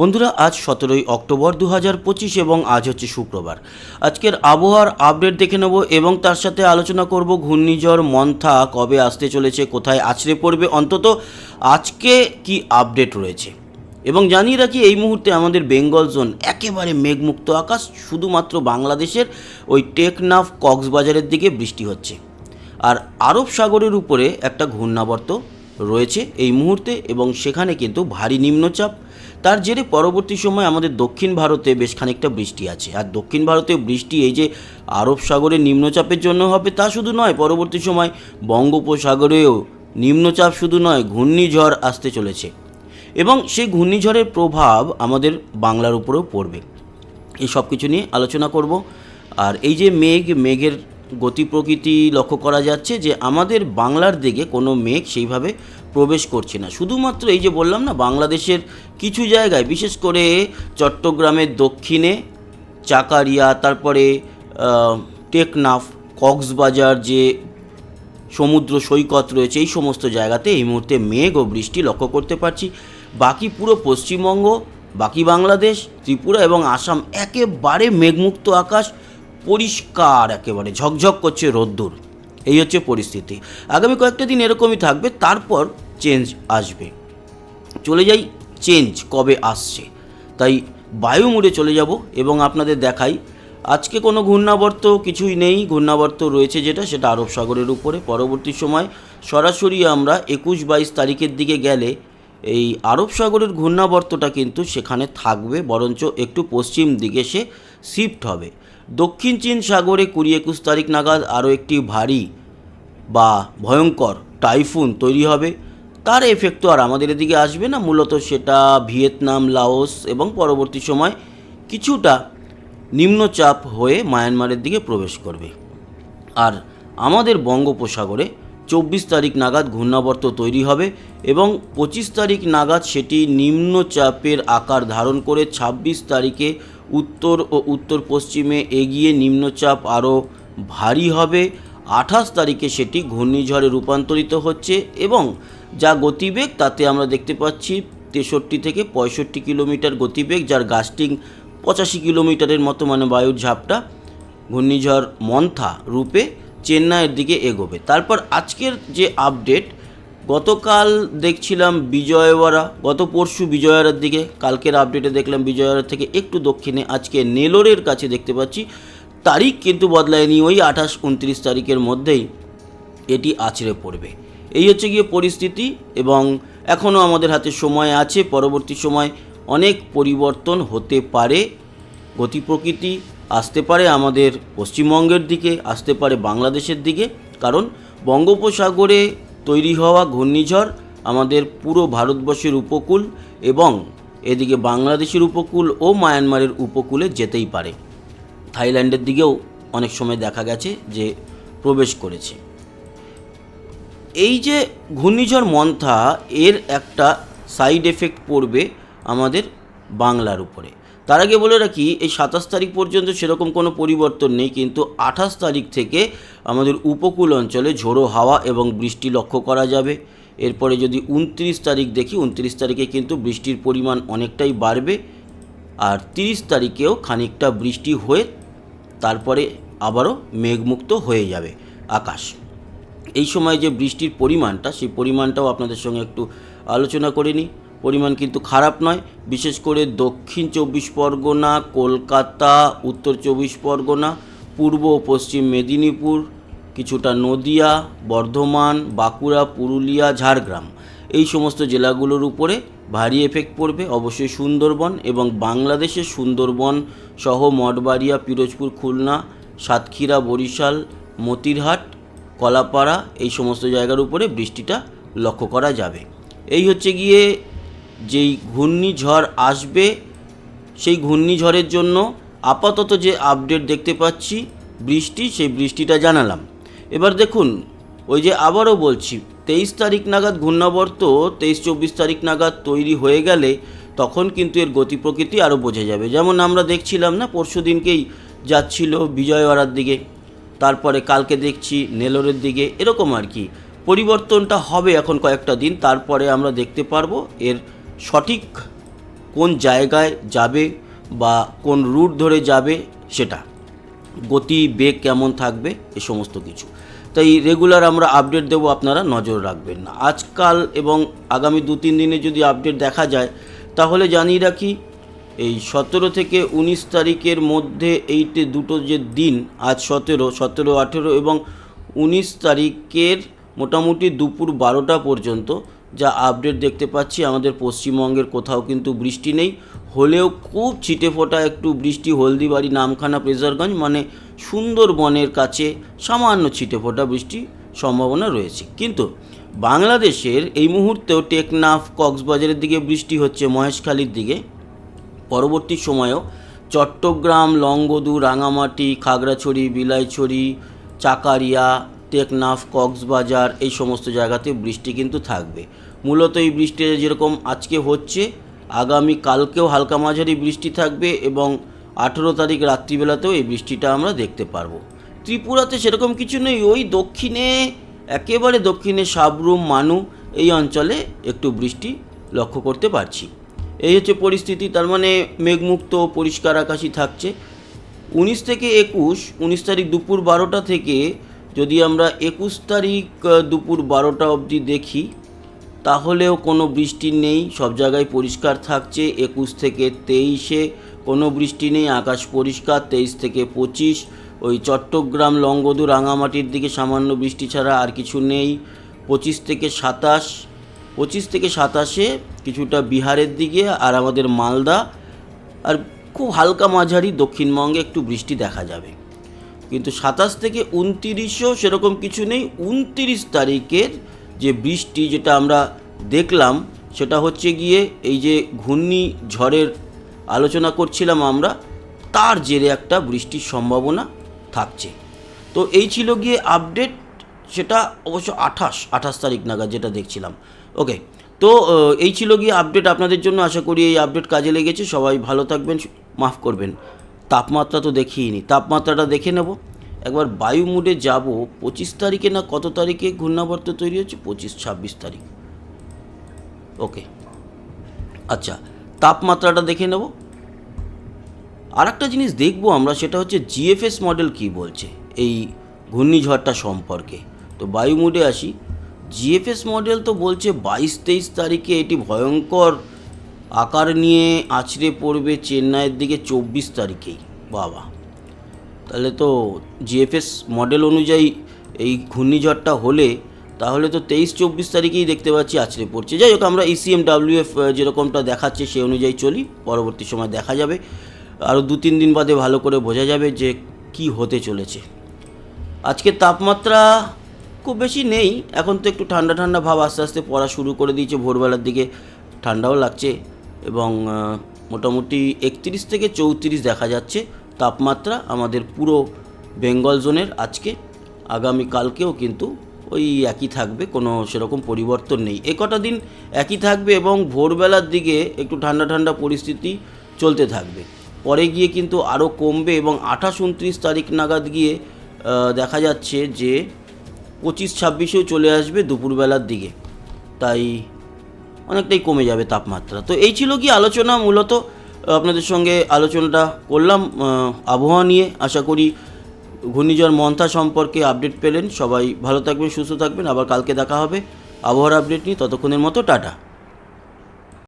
বন্ধুরা, আজ সতেরোই অক্টোবর দু হাজার পঁচিশ এবং আজ হচ্ছে শুক্রবার। আজকের আবহাওয়ার আপডেট দেখে নেব এবং তার সাথে আলোচনা করব ঘূর্ণিঝড় মন্থা কবে আসতে চলেছে, কোথায় আছড়ে পড়বে অন্তত, আজকে কি আপডেট রয়েছে। এবং জানিয়ে রাখি, এই মুহূর্তে আমাদের বেঙ্গল জোন একেবারে মেঘমুক্ত আকাশ, শুধুমাত্র বাংলাদেশের ওই টেকনাফ কক্সবাজারের দিকে বৃষ্টি হচ্ছে। আর আরব সাগরের উপরে একটা ঘূর্ণাবর্ত রয়েছে এই মুহূর্তে এবং সেখানে কিন্তু ভারী নিম্নচাপ তার জেরে পরবর্তী সময় আমাদের দক্ষিণ ভারতে বেশ খানিকটা বৃষ্টি আছে। আর দক্ষিণ ভারতে বৃষ্টি এই যে আরব সাগরে নিম্নচাপের জন্য হবে তা শুধু নয়, পরবর্তী সময় বঙ্গোপসাগরেও নিম্নচাপ শুধু নয়, ঘূর্ণিঝড় আসতে চলেছে। এবং সেই ঘূর্ণিঝড়ের প্রভাব আমাদের বাংলার উপরেও পড়বে। এই সব কিছু নিয়ে আলোচনা করব। আর এই যে মেঘ, মেঘের গতি প্রকৃতি লক্ষ্য করা যাচ্ছে যে আমাদের বাংলার দিকে কোনো মেঘ সেইভাবে প্রবেশ করছে না। শুধুমাত্র এই যে বললাম না, বাংলাদেশের কিছু জায়গায়, বিশেষ করে চট্টগ্রামের দক্ষিণে, চাকারিয়া, তারপরে টেকনাফ, কক্সবাজার যে সমুদ্র সৈকত রয়েছে, এই সমস্ত জায়গাতে এই মুহূর্তে মেঘ ও বৃষ্টি লক্ষ্য করতে পারছি। বাকি পুরো পশ্চিমবঙ্গ, বাকি বাংলাদেশ, ত্রিপুরা এবং আসাম একেবারে মেঘমুক্ত আকাশ, পরিষ্কার একেবারে, ঝকঝক করছে রোদ্দুর। এই হচ্ছে পরিস্থিতি। আগামী কয়েকটা দিন এরকমই থাকবে, তারপর চেঞ্জ আসবে। চলে যাই চেঞ্জ কবে আসছে। তাই বায়ু মুড়ে চলে যাব এবং আপনাদের দেখাই, আজকে কোনো ঘূর্ণাবর্ত কিছুই নেই, ঘূর্ণাবর্ত রয়েছে যেটা, সেটা আরব সাগরের উপরে। পরবর্তী সময় সরাসরি আমরা একুশ বাইশ তারিখের দিকে গেলে এই আরব সাগরের ঘূর্ণাবর্তটা কিন্তু সেখানে থাকবে, বরঞ্চ একটু পশ্চিম দিকে সে শিফট হবে। দক্ষিণ চীন সাগরে কুড়ি একুশ তারিখ নাগাদ আরও একটি ভারী বা ভয়ঙ্কর টাইফুন তৈরি হবে। তার এফেক্ট তো আর আমাদের এদিকে আসবে না। মূলত সেটা ভিয়েতনাম, লাওস এবং পরবর্তী সময় কিছুটা নিম্নচাপ হয়ে মায়ানমারের দিকে প্রবেশ করবে। আর আমাদের বঙ্গোপসাগরে চব্বিশ তারিখ নাগাদ ঘূর্ণাবর্ত তৈরি হবে এবং পঁচিশ তারিখ নাগাদ সেটি নিম্নচাপের আকার ধারণ করে ছাব্বিশ তারিখে উত্তর ও উত্তর পশ্চিমে এগিয়ে নিম্নচাপ আরও ভারী হবে। আঠাশ তারিখে সেটি ঘূর্ণিঝড়ে রূপান্তরিত হচ্ছে এবং যা গতিবেগ তাতে আমরা দেখতে পাচ্ছি তেষট্টি থেকে পঁয়ষট্টি কিলোমিটার গতিবেগ, যার গাস্টিং পঁচাশি কিলোমিটারের মতো মানে বায়ুর ঝাপটা ঘূর্ণিঝড় মন্থা রূপে চেন্নাইয়ের দিকে এগোবে। তারপর আজকের যে আপডেট গতকাল দেখছিলাম বিজয়ওয়াড়া, গত পরশু বিজয়ওয়াড়ার দিকে, কালকের আপডেটে দেখলাম বিজয়ওয়াড়া থেকে একটু দক্ষিণে, আজকে নেলোরের কাছে দেখতে পাচ্ছি, তারিখ কিন্তু বদলায়নি ওই আঠাশ উনত্রিশ তারিখের মধ্যেই, এটি আছড়ে পড়বে। এই হচ্ছে গিয়ে পরিস্থিতি এবং এখনও আমাদের হাতে সময় আছে, পরবর্তী সময় অনেক পরিবর্তন হতে পারে, গতি প্রকৃতি আসতে পারে আমাদের পশ্চিমবঙ্গের দিকে, আসতে পারে বাংলাদেশের দিকে, কারণ বঙ্গোপসাগরে তৈরি হওয়া ঘূর্ণিঝড় আমাদের পুরো ভারতবর্ষের উপকূল এবং এদিকে বাংলাদেশের উপকূল ও মায়ানমারের উপকূলে যেতেই পারে। থাইল্যান্ডের দিকেও অনেক সময় দেখা গেছে যে প্রবেশ করেছে। এই যে ঘূর্ণিঝড় মন্থা, এর একটা সাইড এফেক্ট পড়বে আমাদের বাংলার উপরে। তার আগে বলে রাখি, এই সাতাশ তারিখ পর্যন্ত সেরকম কোনো পরিবর্তন নেই, কিন্তু আঠাশ তারিখ থেকে আমাদের উপকূল অঞ্চলে ঝোড়ো হাওয়া এবং বৃষ্টি লক্ষ্য করা যাবে। এরপরে যদি উনত্রিশ তারিখ দেখি, উনত্রিশ তারিখে কিন্তু বৃষ্টির পরিমাণ অনেকটাই বাড়বে। আর তিরিশ তারিখেও খানিকটা বৃষ্টি হয়ে তারপরে আবারও মেঘমুক্ত হয়ে যাবে আকাশ। এই সময় যে বৃষ্টির পরিমাণটা, সেই পরিমাণটাও আপনাদের সঙ্গে একটু আলোচনা করে নিই। পরিমাণ কিন্তু খারাপ নয়। বিশেষ করে দক্ষিণ চব্বিশ পরগনা, কলকাতা, উত্তর চব্বিশ পরগনা, পূর্ব ও পশ্চিম মেদিনীপুর, কিছুটা নদিয়া, বর্ধমান, বাঁকুড়া, পুরুলিয়া, ঝাড়গ্রাম। এই সমস্ত জেলাগুলোর উপরে ভারী এফেক্ট পড়বে। অবশ্যই সুন্দরবন এবং বাংলাদেশের সুন্দরবন সহ মঠবাড়িয়া, পিরোজপুর, খুলনা, সাতক্ষীরা, বরিশাল, মতিরহাট, কলাপাড়া এই সমস্ত জায়গার উপরে বৃষ্টিটা লক্ষ্য করা যাবে। এই হচ্ছে গিয়ে যেই ঘূর্ণিঝড় আসবে, সেই ঘূর্ণিঝড়ের জন্য আপাতত যে আপডেট দেখতে পাচ্ছি, বৃষ্টি, সেই বৃষ্টিটা জানালাম। এবার দেখুন, ওই যে আবারও বলছি, তেইশ তারিখ নাগাদ ঘূর্ণাবর্ত, তেইশ চব্বিশ তারিখ নাগাদ তৈরি হয়ে গেলে তখন কিন্তু এর গতি প্রকৃতি আরও বোঝা যাবে। যেমন আমরা দেখছিলাম না, পরশু দিনকেই যাচ্ছিল বিজয়ওয়াড়ার দিকে, তারপরে কালকে দেখছি নেলোরের দিকে, এরকম আর কি। পরিবর্তনটা হবে এখন কয়েকটা দিন, তারপরে আমরা দেখতে পারব এর সঠিক কোন জায়গায় যাবে বা কোন রুট ধরে যাবে সেটা। গতি, বেগ কেমন থাকবে, এ সমস্ত কিছু। তাই রেগুলার আমরা আপডেট দেবো, আপনারা নজর রাখবেন না। আজকাল এবং আগামী দু তিন দিনে যদি আপডেট দেখা যায়, তাহলে জানিয়ে রাখি, এই সতেরো থেকে উনিশ তারিখের মধ্যে এইটে দুটো যে দিন, আজ সতেরো সতেরো, আঠেরো এবং উনিশ তারিখের মোটামুটি দুপুর বারোটা পর্যন্ত যা আপডেট দেখতে পাচ্ছি, আমাদের পশ্চিমবঙ্গের কোথাও কিন্তু বৃষ্টি নেই। হলেও খুব ছিটে ফোটা একটু বৃষ্টি হলদিবাড়ি নামখানা প্রেজারগঞ্জ মানে সুন্দরবনের কাছে সামান্য ছিটে ফোটা বৃষ্টি সম্ভাবনা রয়েছে। কিন্তু বাংলাদেশের এই মুহূর্তেও টেকনাফ, কক্সবাজারের দিকে বৃষ্টি হচ্ছে মহেশখালীর দিকে। পরবর্তী সময়েও চট্টগ্রাম, লংগদু, রাঙামাটি, খাগড়াছড়ি, বিলাইছড়ি, চাকারিয়া টেকনাফ, কক্সবাজার এই সমস্ত জায়গাতে বৃষ্টি কিন্তু থাকবে। মূলত এই বৃষ্টি যেরকম আজকে হচ্ছে, আগামী কালকেও হালকা মাঝারি বৃষ্টি থাকবে এবং আঠেরো তারিখ রাত্রিবেলাতেও এই বৃষ্টিটা আমরা দেখতে পারব। ত্রিপুরাতে সেরকম কিছু নেই, ওই দক্ষিণে, একেবারে দক্ষিণে সাবরুম, মানু এই অঞ্চলে একটু বৃষ্টি লক্ষ্য করতে পারছি। এই হচ্ছে পরিস্থিতি, তার মানে মেঘমুক্ত, পরিষ্কার আকাশই থাকছে। উনিশ থেকে একুশ, উনিশ তারিখ দুপুর বারোটা থেকে যদি আমরা একুশ তারিখ দুপুর বারোটা অবধি দেখি, তাহলেও কোনো বৃষ্টি নেই, সব জায়গায় পরিষ্কার থাকছে। একুশ থেকে তেইশে কোনো বৃষ্টি নেই, আকাশ পরিষ্কার, তেইশ থেকে পঁচিশ। ওই চট্টগ্রাম, লংগদু, রাঙামাটির দিকে সামান্য বৃষ্টি ছাড়া আর কিছু নেই। পঁচিশ থেকে সাতাশ, পঁচিশ থেকে সাতাশে কিছুটা বিহারের দিকে আর আমাদের মালদা। আর খুব হালকা মাঝারি দক্ষিণবঙ্গে একটু বৃষ্টি দেখা যাবে। কিন্তু সাতাশ থেকে উনতিরিশও সেরকম কিছু নেই। উনতিরিশ তারিখের যে বৃষ্টি যেটা আমরা দেখলাম, সেটা হচ্ছে গিয়ে এই যে ঘূর্ণি ঝড়ের আলোচনা করছিলাম আমরা, তার জেরে একটা বৃষ্টির সম্ভাবনা থাকছে। তো এই ছিল গিয়ে আপডেট সেটা অবশ্য আঠাশ আঠাশ তারিখ নাগাদ যেটা দেখছিলাম। ওকে তো এই ছিল গিয়ে আপডেট আপনাদের জন্য। আশা করি এই আপডেট কাজে লেগেছে। সবাই ভালো থাকবেন, মাফ করবেন। তাপমাত্রা তো দেখিইনি তাপমাত্রাটা দেখে নেব। একবার বায়ু মুডে যাব, পঁচিশ তারিখে না কত তারিখে ঘূর্ণাবর্ত তৈরি হচ্ছে? পঁচিশ, ছাব্বিশ তারিখ। ওকে আচ্ছা তাপমাত্রাটা দেখে নেব। আর একটা জিনিস দেখব আমরা, সেটা হচ্ছে জিএফএস মডেল কি বলছে? এই ঘূর্ণিঝড়টা সম্পর্কে। তো বায়ু মুডে আসি। জিএফএস মডেল তো বলছে বাইশ, তেইশ তারিখে এটি ভয়ঙ্কর আকার নিয়ে আছড়ে পড়বে চেন্নাইয়ের দিকে চব্বিশ তারিখেই, বাবা। তাহলে তো জিএফএস মডেল অনুযায়ী এই ঘূর্ণিঝড়টা হলে তাহলে তো তেইশ, চব্বিশ তারিখেই দেখতে পাচ্ছি আছড়ে পড়ছে। যাই হোক, আমরা ইসিএম ডাব্লিউএফ যেরকমটা দেখাচ্ছে সেই অনুযায়ী চলি। পরবর্তী সময় দেখা যাবে। আরও দু, তিন দিন বাদে ভালো করে বোঝা যাবে যে কি হতে চলেছে। আজকে তাপমাত্রা খুব বেশি নেই। এখন তো একটু ঠান্ডা ঠান্ডা ভাব আস্তে আস্তে পড়া শুরু করে দিয়েছে। ভোরবেলার দিকে ঠান্ডাও লাগছে। এবং মোটামুটি একত্রিশ থেকে চৌত্রিশ দেখা যাচ্ছে। তাপমাত্রা আমাদের পুরো বেঙ্গল জোনের আজকে, আগামী কালকেও কিন্তু ওই একই থাকবে, কোনো সেরকম পরিবর্তন নেই। এ কটা দিন একই থাকবে এবং ভোরবেলার দিকে একটু ঠান্ডা ঠান্ডা পরিস্থিতি চলতে থাকবে। পরে গিয়ে কিন্তু আরও কমবে এবং আঠাশ উনত্রিশ তারিখ নাগাদ গিয়ে দেখা যাচ্ছে যে পঁচিশ ছাব্বিশেও চলে আসবে দুপুরবেলার দিকে। তাই অনেকটাই কমে যাবে তাপমাত্রা। তো এই ছিল কি আলোচনা, মূলত আপনাদের সঙ্গে আলোচনাটা করলাম আবহাওয়া নিয়ে। আশা করি ঘূর্ণিঝড় মন্থা সম্পর্কে আপডেট পেলেন। সবাই ভালো থাকবেন, সুস্থ থাকবেন। আবার কালকে দেখা হবে আবহাওয়ার আপডেট নিয়ে। ততক্ষণের মতো, টাটা।